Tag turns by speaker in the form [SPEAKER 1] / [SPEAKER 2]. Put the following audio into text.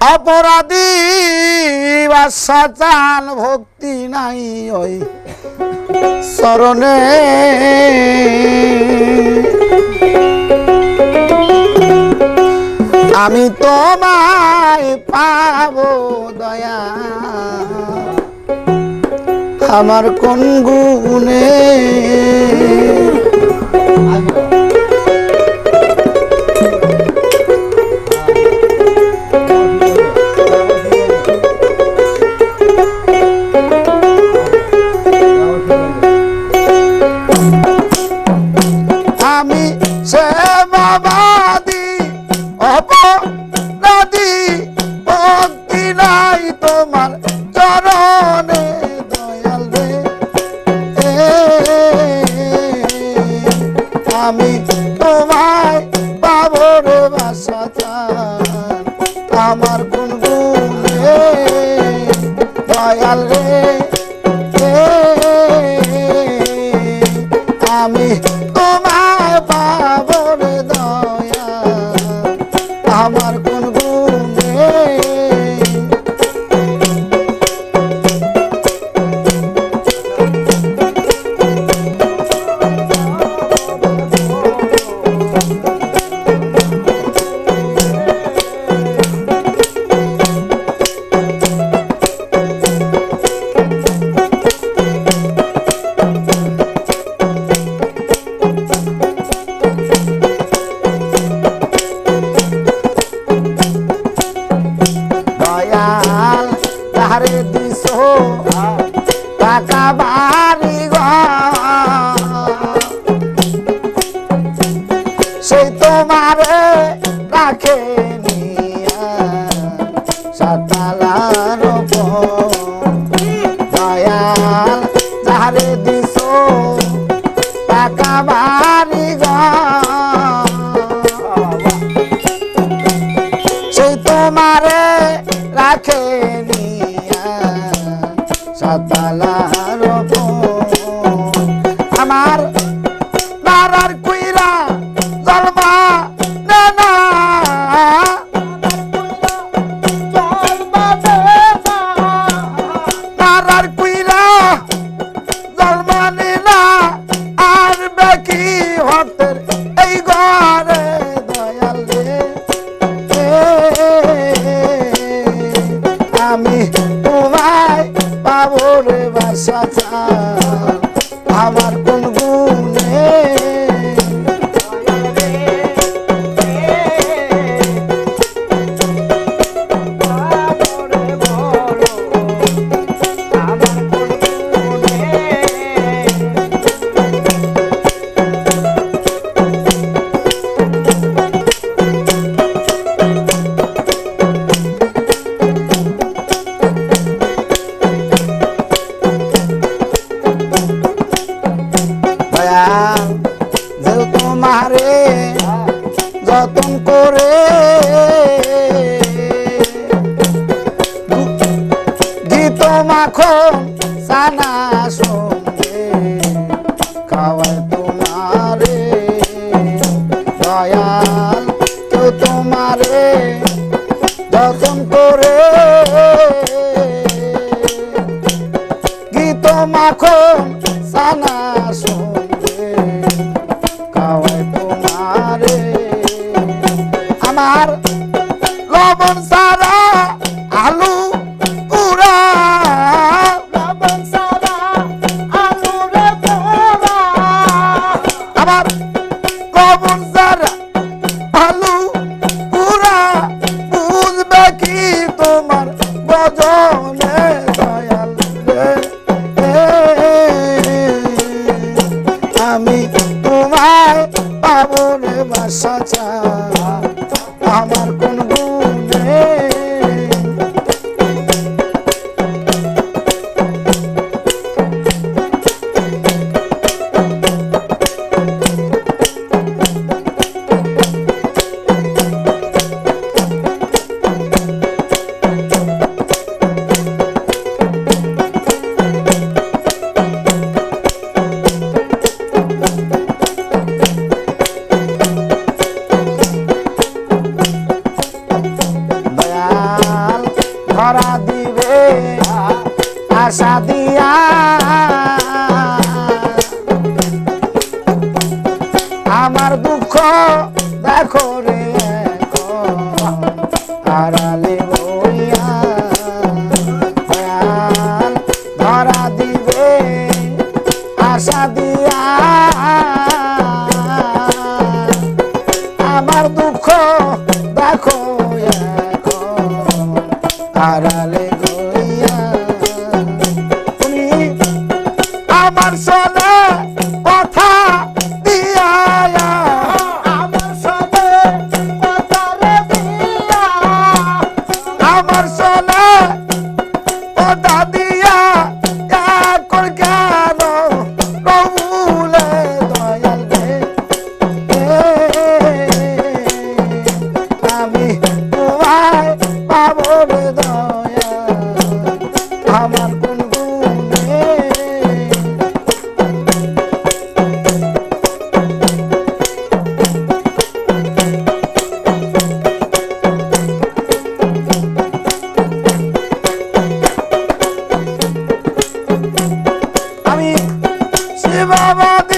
[SPEAKER 1] অপরাধী বাসা চান ভক্তি নাই ওই চরণে আমি তোমায় পাবো দয়া। আমার কোন গুণে? আমি দয়াল তাহারে দিস টাকা বাড়ি। সেই তোমারে রাখে বাসা মাখন সানা সঙ্গে খাওয়ায় তোমারে। দয়াল কেউ তোমারে যতন করে। গীত মাখো সানা আমার লবণ যারা ভালো পুরা বুঝবে কি তোমার গজনে দয়াল আমি তোমায় পাবনে বাসা চা ধরা দিবে আশা দিয়া। আমার দুঃখ দেখো রে আড়ালে ধরা দিবে, আশা দিয়া। আমার দুঃখ দেখো আড়ালে Bye-bye.